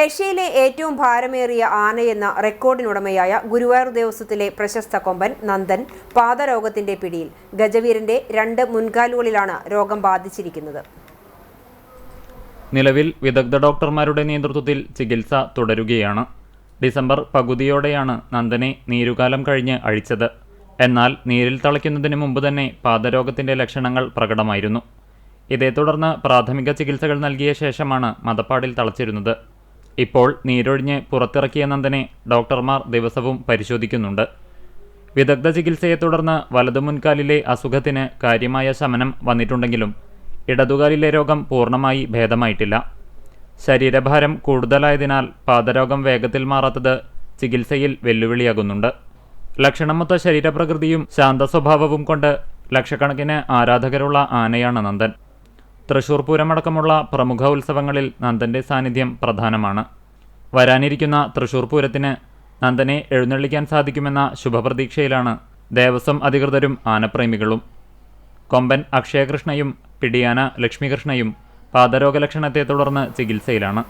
ഏഷ്യയിലെ ഏറ്റവും ഭാരമേറിയ ആനയെന്ന റെക്കോർഡിനുടമയായ ഗുരുവായൂർ ദേവസ്വത്തിലെ പ്രശസ്ത കൊമ്പൻ നന്ദൻ പാദരോഗത്തിന്റെ പിടിയിൽ ഗജവീരന്റെ രണ്ട് മുൻകാലുകളിലാണ് രോഗം ബാധിച്ചിരിക്കുന്നത്. നിലവിൽ വിദഗ്ധ ഡോക്ടർമാരുടെ നേതൃത്വത്തിൽ ചികിത്സ തുടരുകയാണ്. ഡിസംബർ പകുതിയോടെയാണ് നന്ദനെ നീരുകാലം കഴിഞ്ഞ് അഴിച്ചത്. എന്നാൽ നീരിൽ തളയ്ക്കുന്നതിന് മുമ്പ് തന്നെ പാദരോഗത്തിന്റെ ലക്ഷണങ്ങൾ പ്രകടമായിരുന്നു. ഇതേ തുടർന്ന് പ്രാഥമിക ചികിത്സകൾ നൽകിയ ശേഷമാണ് മതപ്പാടിൽ തളച്ചിരുന്നത്. ഇപ്പോൾ നീരൊഴിഞ്ഞ് പുറത്തിറക്കിയ നന്ദനെ ഡോക്ടർമാർ ദിവസവും പരിശോധിക്കുന്നുണ്ട്. വിദഗ്ധ ചികിത്സയെ തുടർന്ന് വലതു മുൻകാലിലെ അസുഖത്തിന് കാര്യമായ ശമനം വന്നിട്ടുണ്ടെങ്കിലും ഇടതുകാലിലെ രോഗം പൂർണമായി ഭേദമായിട്ടില്ല. ശരീരഭാരം കൂടുതലായതിനാൽ പാദരോഗം വേഗത്തിൽ മാറാത്തത് ചികിത്സയിൽ വെല്ലുവിളിയാകുന്നുണ്ട്. ലക്ഷണമൊത്ത ശരീരപ്രകൃതിയും ശാന്തസ്വഭാവവും കൊണ്ട് ലക്ഷക്കണക്കിന് ആരാധകരുള്ള ആനയാണ് നന്ദൻ. തൃശൂർ പൂരമടക്കമുള്ള പ്രമുഖ ഉത്സവങ്ങളിൽ നന്ദന്റെ സാന്നിധ്യം പ്രധാനമാണ്. വരാനിരിക്കുന്ന തൃശൂർ പൂരത്തിന് നന്ദനെ എഴുന്നള്ളിക്കാൻ സാധിക്കുമെന്ന ശുഭപ്രതീക്ഷയിലാണ് ദേവസ്വം അധികൃതരും ആനപ്രേമികളും. കൊമ്പൻ അക്ഷയകൃഷ്ണയും പിടിയാന ലക്ഷ്മികൃഷ്ണയും പാദരോഗലക്ഷണത്തെ തുടർന്ന് ചികിത്സയിലാണ്.